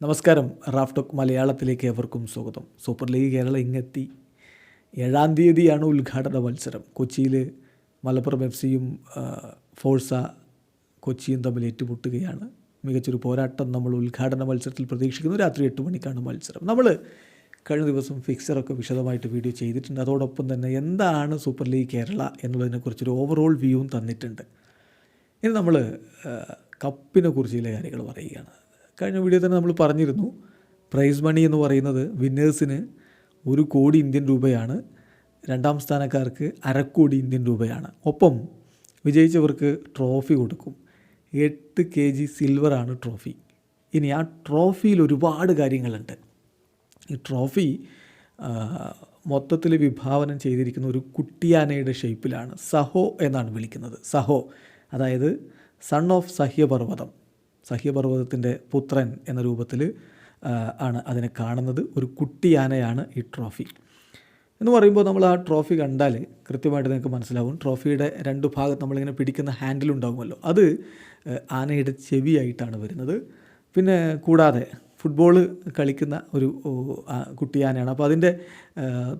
നമസ്കാരം. Raf talk മലയാളത്തിലേക്ക് ഏവർക്കും സ്വാഗതം. സൂപ്പർ ലീഗ് കേരള ഇങ്ങെത്തി. ഏഴാം തീയതിയാണ് ഉദ്ഘാടന മത്സരം. കൊച്ചിയിൽ മലപ്പുറം എഫ് സിയും ഫോഴ്സ കൊച്ചിയും തമ്മിൽ ഏറ്റുമുട്ടുകയാണ്. മികച്ചൊരു പോരാട്ടം നമ്മൾ ഉദ്ഘാടന മത്സരത്തിൽ പ്രതീക്ഷിക്കുന്നു. രാത്രി എട്ട് മണിക്കാണ് മത്സരം. നമ്മൾ കഴിഞ്ഞ ദിവസം ഫിക്സറൊക്കെ വിശദമായിട്ട് വീഡിയോ ചെയ്തിട്ടുണ്ട്. അതോടൊപ്പം തന്നെ എന്താണ് സൂപ്പർ ലീഗ് കേരള എന്നുള്ളതിനെക്കുറിച്ചൊരു ഓവറോൾ വ്യൂവും തന്നിട്ടുണ്ട്. ഇനി നമ്മൾ കപ്പിനെ കുറിച്ച് ചില കാര്യങ്ങൾ പറയുകയാണ്. കഴിഞ്ഞ വീഡിയോ തന്നെ നമ്മൾ പറഞ്ഞിരുന്നു. പ്രൈസ് മണി എന്ന് പറയുന്നത് വിന്നേഴ്സിന് ഒരു കോടി ഇന്ത്യൻ രൂപയാണ്. രണ്ടാം സ്ഥാനക്കാർക്ക് അരക്കോടി ഇന്ത്യൻ രൂപയാണ്. ഒപ്പം വിജയിച്ചവർക്ക് ട്രോഫി കൊടുക്കും. എട്ട് കെ ജി സിൽവറാണ് ട്രോഫി ഇനി ആ ട്രോഫിയിൽ ഒരുപാട് കാര്യങ്ങളുണ്ട്. ഈ ട്രോഫി മൊത്തത്തിൽ വിഭാവനം ചെയ്തിരിക്കുന്ന ഒരു കുട്ടിയാനയുടെ ഷേപ്പിലാണ് സഹോ എന്നാണ് വിളിക്കുന്നത്. സഹോ അതായത് സൺ ഓഫ് സഹ്യപർവതം. സഹ്യപർവതത്തിന്റെ പുത്രൻ എന്ന രൂപത്തിൽ ആണ് അതിനെ കാണുന്നത്. ഒരു കുട്ടിയാനയാണ് ഈ ട്രോഫി. എന്ന് പറയുമ്പോൾ നമ്മൾ ആ ട്രോഫി കണ്ടാൽ കൃത്യമായിട്ട് നിങ്ങൾക്ക് മനസ്സിലാവും. ട്രോഫിയുടെ രണ്ട് ഭാഗത്ത് നമ്മളിങ്ങനെ പിടിക്കുന്ന ഹാൻഡിൽ ഉണ്ടാകുമല്ലോ അത് ആനയുടെ ചെവിയായിട്ടാണ് വരുന്നത്. പിന്നെ കൂടാതെ ഫുട്ബോൾ കളിക്കുന്ന ഒരു കുട്ടിയാനയാണ് അപ്പോൾ അതിന്റെ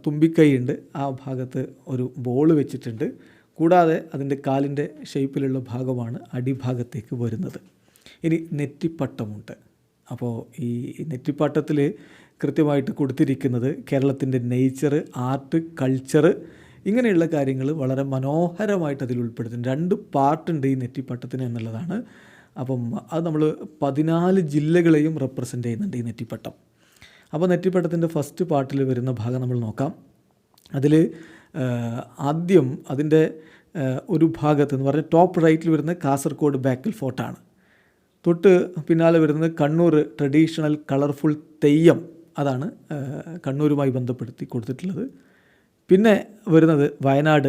തുമ്പിക്കൈയുണ്ട് ആ ഭാഗത്ത് ഒരു ബോൾ വെച്ചിട്ടുണ്ട്. കൂടാതെ അതിന്റെ കാലിന്റെ ഷേപ്പിലുള്ള ഭാഗമാണ് അടിഭാഗത്തേക്ക് വരുന്നത്. ഇനി നെറ്റിപ്പട്ടമുണ്ട്. അപ്പോൾ ഈ നെറ്റിപ്പട്ടത്തിൽ കൃത്യമായിട്ട് കൊടുത്തിരിക്കുന്നത് കേരളത്തിന്റെ നേച്ചർ ആർട്ട് കൾച്ചർ ഇങ്ങനെയുള്ള കാര്യങ്ങൾ വളരെ മനോഹരമായിട്ട് അതിൽ ഉൾപ്പെടുത്തുന്നു രണ്ട് പാർട്ടുണ്ട് ഈ നെറ്റിപ്പട്ടത്തിന് എന്നുള്ളതാണ്. അപ്പം അത് നമ്മൾ പതിനാല് ജില്ലകളെയും റെപ്രസെന്റ് ചെയ്യുന്നുണ്ട് ഈ നെറ്റിപ്പട്ടം. അപ്പോൾ നെറ്റിപ്പട്ടത്തിന്റെ ഫസ്റ്റ് പാർട്ടിൽ വരുന്ന ഭാഗം നമ്മൾ നോക്കാം. അതിൽ ആദ്യം അതിന്റെ ഒരു ഭാഗത്ത് എന്ന് പറഞ്ഞാൽ ടോപ്പ് റൈറ്റിൽ വരുന്ന കാസർഗോഡ് ബാക്കൽ ഫോർട്ടാണ്. തൊട്ട് പിന്നാലെ വരുന്നത് കണ്ണൂർ ട്രഡീഷണൽ കളർഫുൾ തെയ്യം. അതാണ് കണ്ണൂരുമായി ബന്ധപ്പെടുത്തി കൊടുത്തിട്ടുള്ളത്. പിന്നെ വരുന്നത് വയനാട്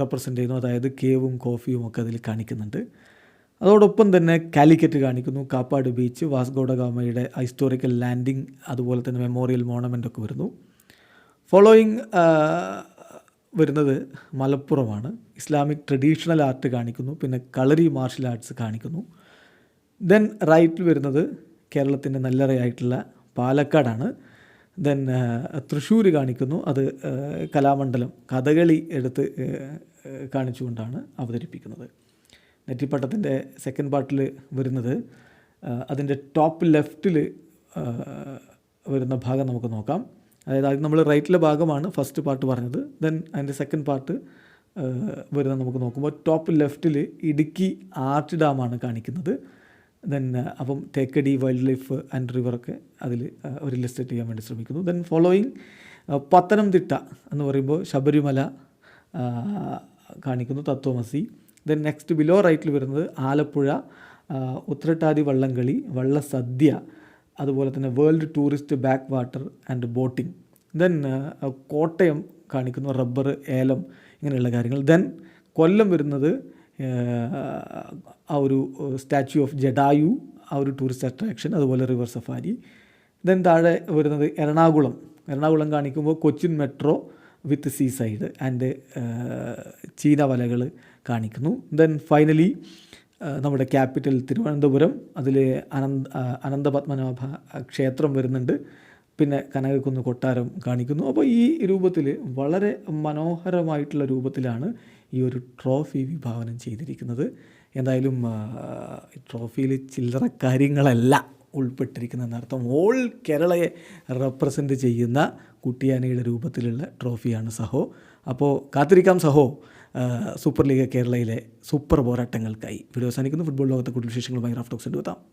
റെപ്രസെന്റ് ചെയ്യുന്നു. അതായത് കേവും കോഫിയും ഒക്കെ അതിൽ കാണിക്കുന്നുണ്ട്. അതോടൊപ്പം തന്നെ കാലിക്കറ്റ് കാണിക്കുന്നു. കാപ്പാട് ബീച്ച് വാസ്ഗോഡഗാമയുടെ ഹിസ്റ്റോറിക്കൽ ലാൻഡിങ് അതുപോലെ തന്നെ മെമ്മോറിയൽ മോണമെന്റ് ഒക്കെ വരുന്നു. ഫോളോയിങ് വരുന്നത് മലപ്പുറമാണ്. ഇസ്ലാമിക് ട്രഡീഷണൽ ആർട്ട് കാണിക്കുന്നു. പിന്നെ കളറി മാർഷൽ ആർട്സ് കാണിക്കുന്നു. ദെൻ റൈറ്റിൽ വരുന്നത് കേരളത്തിന്റെ നല്ലറയായിട്ടുള്ള പാലക്കാടാണ്. ദെൻ തൃശ്ശൂർ കാണിക്കുന്നു. അത് കലാമണ്ഡലം കഥകളി എടുത്ത് കാണിച്ചുകൊണ്ടാണ് അവതരിപ്പിക്കുന്നത്. നെറ്റിപ്പട്ടത്തിന്റെ സെക്കൻഡ് പാർട്ടിൽ വരുന്നത് അതിന്റെ ടോപ്പ് ലെഫ്റ്റിൽ വരുന്ന ഭാഗം നമുക്ക് നോക്കാം. അതായത് ആദ്യം നമ്മൾ റൈറ്റിലെ ഭാഗമാണ് ഫസ്റ്റ് പാർട്ട് പറഞ്ഞത്. ദെൻ അതിന്റെ സെക്കൻഡ് പാർട്ട് വരുന്ന നമുക്ക് നോക്കുമ്പോൾ ടോപ്പ് ലെഫ്റ്റിൽ ഇടുക്കി ആർട്ട് ഡാമാണ് കാണിക്കുന്നത്. ദെൻ അപ്പം തേക്കടി വൈൽഡ് ലൈഫ് ആൻഡ് റിവറൊക്കെ അതിൽ ഒരു ലിസ്റ്റ് ചെയ്യാൻ വേണ്ടി ശ്രമിക്കുന്നു. ദെൻ ഫോളോയിങ് പത്തനംതിട്ട എന്ന് പറയുമ്പോൾ ശബരിമല കാണിക്കുന്നു തത്വമസി. ദെൻ നെക്സ്റ്റ് ബിലോ റൈറ്റിൽ വരുന്നത് ആലപ്പുഴ ഉത്രട്ടാതി വള്ളംകളി വള്ളസദ്യ അതുപോലെ തന്നെ world tourist back water and boating then Kottayam കാണിക്കുന്നു റബ്ബർ ഏലം ഇങ്ങനെയുള്ള കാര്യങ്ങൾ. ദെൻ കൊല്ലം വരുന്നത് ആ ഒരു സ്റ്റാച്യു ഓഫ് ജഡായു ആ ഒരു ടൂറിസ്റ്റ് അട്രാക്ഷൻ അതുപോലെ റിവർ സഫാരി. ദെൻ താഴെ വരുന്നത് എറണാകുളം. എറണാകുളം കാണിക്കുമ്പോൾ Cochin metro with sea side and ചീന വലകൾ കാണിക്കുന്നു. ദെൻ ഫൈനലി നമ്മുടെ ക്യാപിറ്റൽ തിരുവനന്തപുരം. അതിൽ അനന്ത അനന്തപത്മനാഭ ക്ഷേത്രം വരുന്നുണ്ട്. പിന്നെ കനകക്കുന്ന് കൊട്ടാരം കാണിക്കുന്നു. അപ്പോൾ ഈ രൂപത്തിൽ വളരെ മനോഹരമായിട്ടുള്ള രൂപത്തിലാണ് ഈ ഒരു ട്രോഫി വിഭാവനം ചെയ്തിരിക്കുന്നത്. എന്തായാലും ട്രോഫിയിൽ ചില്ലറ കാര്യങ്ങളല്ല ഉൾപ്പെട്ടിരിക്കുന്നതിനർത്ഥം ഓൾ കേരളയെ റെപ്രസെന്റ് ചെയ്യുന്ന കുട്ടിയാനയുടെ രൂപത്തിലുള്ള ട്രോഫിയാണ് സഹോ. അപ്പോൾ കാത്തിരിക്കാം സഹോ. സൂപ്പർ ലീഗ് കേരളയിലെ സൂപ്പർ പോരാട്ടങ്ങൾക്കായി. വീഡിയോ അവസാനിക്കുന്നു. ഫുട്ബോൾ ലോകത്തെ കൂടുതൽ വിശേഷങ്ങളുമായി റാഫ് ടോക്സ് എത്താം